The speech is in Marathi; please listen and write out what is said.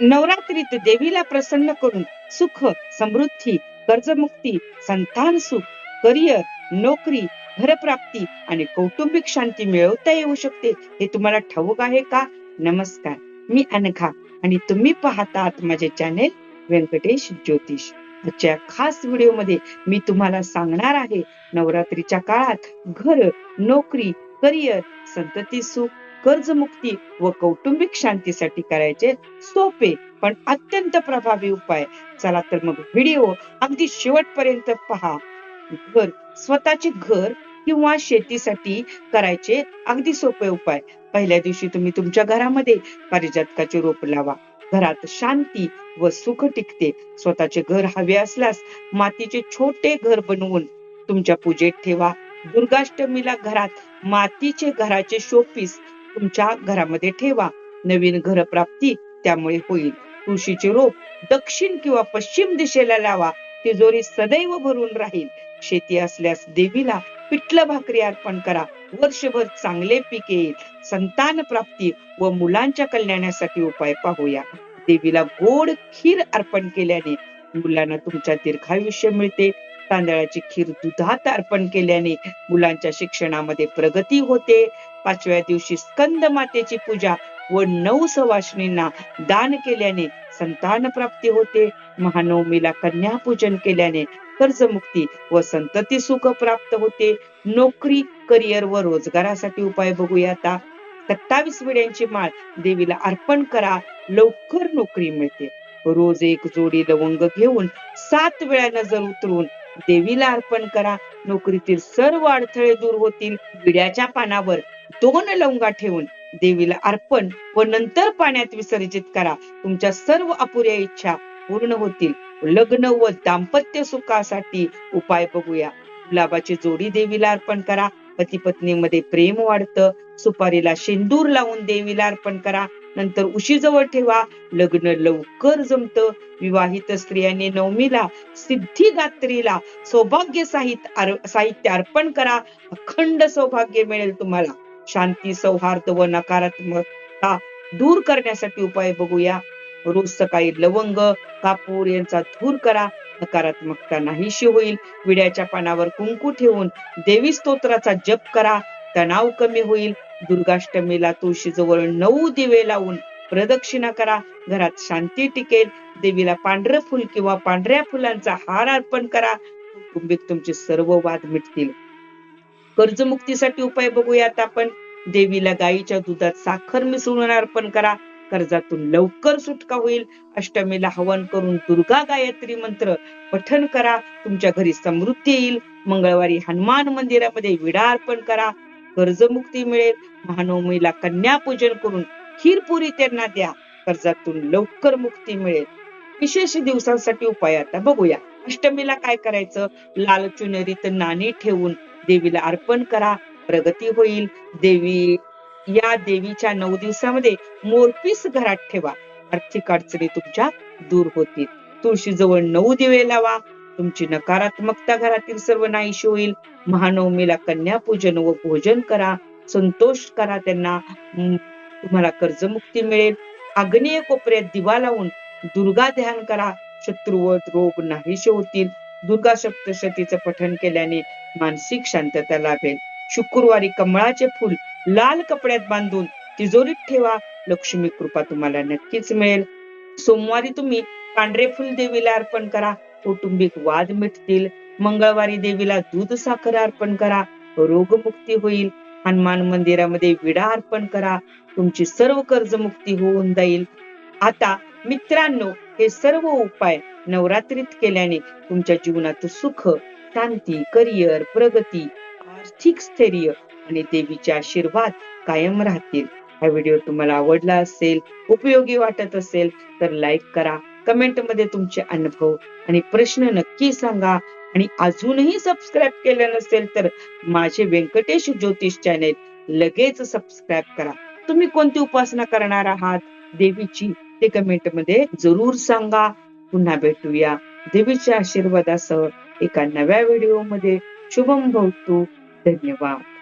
नवरात्रीत देवीला प्रसन्न करून सुख समृद्धी कर्जमुक्ती संतान सुख करिअर नोकरी घरप्राप्ती आणि कौटुंबिक शांती मिळवता येऊ शकते हे तुम्हाला ठाऊक आहे का? नमस्कार. मी अनघा आणि तुम्ही पाहतात माझे चॅनेल व्यंकटेश ज्योतिष. आजच्या खास व्हिडिओमध्ये मी तुम्हाला सांगणार आहे नवरात्रीच्या काळात घर नोकरी करिअर संतती सुख कर्जमुक्ती व कौटुंबिक शांतीसाठी करायचे सोपे पण अत्यंत प्रभावी उपाय. चला तर मग व्हिडिओ अगदी शेवटपर्यंत पहा. घर स्वतःचे घर किंवा शेतीसाठी करायचे अगदी सोपे उपाय. पहिल्या दिवशी तुम्ही तुमच्या घरामध्ये पारिजातकाचे रोप लावा. घरात शांती व सुख टिकते. स्वतःचे घर हवे असल्यास मातीचे छोटे घर बनवून तुमच्या पूजेत ठेवा. दुर्गाष्टमीला घरात मातीचे घराचे शोपीस तुमच्या घरामध्ये ठेवा. नवीन घर प्राप्ती त्यामुळे होईल. तुळशीचे रोप दक्षिण किंवा पश्चिम दिशेला लावा. तिजोरी सदैव भरून राहील. शेती असल्यास देवीला पिठलं भाकरी अर्पण करा. वर्षभर चांगले पीक येईल. संतान प्राप्ती व मुलांच्या कल्याणासाठी उपाय पाहूया. देवीला गोड खीर अर्पण केल्याने मुलांना तुमच्या दीर्घायुष्य मिळते. तांदळाची खीर दुधात अर्पण केल्याने मुलांच्या शिक्षणामध्ये प्रगती होते. पाचव्या दिवशी स्कंद मातेची पूजा व नऊ सवासणींना दान केल्याने संतान प्राप्ती होते. महानवमीला कन्या पूजन केल्याने कर्जमुक्ती व संतती सुख प्राप्त होते. नोकरी करिअर व रोजगारासाठी उपाय बघूया आता. सत्तावीस विड्यांची माळ देवीला अर्पण करा लवकर नोकरी मिळते. रोज एक जोडी लवंग घेऊन सात वेळा नजर उतरून देवीला अर्पण करा. नोकरीतील सर्व अडथळे दूर होतील. विड्याच्या पानावर दोन लवंगा ठेवून देवीला अर्पण व नंतर पाण्यात विसर्जित करा. तुमच्या सर्व अपुऱ्या इच्छा पूर्ण होतील. लग्न व दाम्पत्य सुखासाठी उपाय बघूया. गुलाबाची जोडी देवीला अर्पण करा. पती पत्नीमध्ये प्रेम वाढतं. सुपारीला शेंदूर लावून देवीला अर्पण करा. नंतर उशीजवळ ठेवा. लग्न लवकर जमत. विवाहित स्त्रियांनी नवमीला सिद्धिदात्रीला सौभाग्य साहित्य साहित्य अर्पण करा. अखंड सौभाग्य मिळेल तुम्हाला. शांती सौहार्द व नकारात्मकता दूर करण्यासाठी उपाय बघूया. रोज सकाळी लवंग कापूर यांचा धूर करा. नकारात्मकता नाहीशी होईल. विड्याच्या पानावर कुंकू ठेवून देवी स्तोत्राचा जप करा. तणाव कमी होईल. दुर्गाष्टमीला तुळशीजवळ नऊ दिवे लावून प्रदक्षिणा करा. घरात शांती टिकेल. देवीला पांढरं फुल किंवा पांढऱ्या फुलांचा हार अर्पण करा. कुटुंबिक तुमचे सर्व वाद मिटतील. कर्जमुक्तीसाठी उपाय बघूयात आपण. देवीला गायीच्या दुधात साखर मिसळून अर्पण करा. कर्जातून लवकर सुटका होईल. अष्टमीला हवन करून दुर्गा गायत्री मंत्र पठन करा. तुमच्या घरी समृद्धी येईल. मंगळवारी हनुमान मंदिरामध्ये विडा अर्पण करा. कर्जमुक्ती मिळेल. महानवमीला कन्या पूजन करून खीरपुरी त्यांना द्या. कर्जातून लवकर मुक्ती मिळेल. विशेष दिवसांसाठी उपाय आता बघूया. अष्टमीला काय करायचं? लाल चुनरीत नाणी ठेवून देवीला अर्पण करा. प्रगती होईल. देवी या देवीच्या नऊ दिवसामध्ये मोरपीस घरात ठेवा. आर्थिक अडचणी तुमच्या दूर होतील. तुळशीजवळ नऊ दिवे लावा. तुमची नकारात्मकता घरातील सर्व नाहीशी होईल. महानवमीला कन्या पूजन व भोजन करा. संतोष करा त्यांना. तुम्हाला कर्जमुक्ती मिळेल. आग्नेय कोपऱ्यात दिवा लावून दुर्गा ध्यान करा. शत्रुवत रोग नाहीसे होतील. दुर्गा सप्तशतीचं पठन केल्याने मानसिक शांतता लाभेल. शुक्रवारी कमळाचे फुल लाल कपड्यात बांधून तिजोरीत ठेवा. लक्ष्मी कृपा तुम्हाला नक्कीच मिळेल. सोमवारी तुम्ही पांढरे फुल देवीला अर्पण करा. कौटुंबिक वाद मिटतील. मंगळवारी देवीला दूध साखर अर्पण करा. रोगमुक्ती होईल. हनुमान मंदिरामध्ये विडा अर्पण करा. तुमची सर्व कर्जमुक्ती होऊन जाईल. आता मित्रांनो हे सर्व उपाय नवरात्रीत केल्याने तुमच्या जीवनात सुख शांती करिअर प्रगती आर्थिक स्थैर्य आणि देवीचे आशीर्वाद कायम राहतील. हा व्हिडिओ तुम्हाला आवडला असेल उपयोगी वाटत असेल तर लाईक करा. कमेंटमध्ये तुमचे अनुभव आणि प्रश्न नक्की सांगा. आणि अजूनही सबस्क्राईब केलं नसेल तर माझे व्यंकटेश ज्योतिष चॅनेल लगेच सबस्क्राईब करा. तुम्ही कोणती उपासना करणार आहात? देवीची ते कमेंटमध्ये जरूर सांगा. पुन्हा भेटूया देवीच्या आशीर्वादासह एका नव्या व्हिडिओमध्ये. शुभम भवतू Như.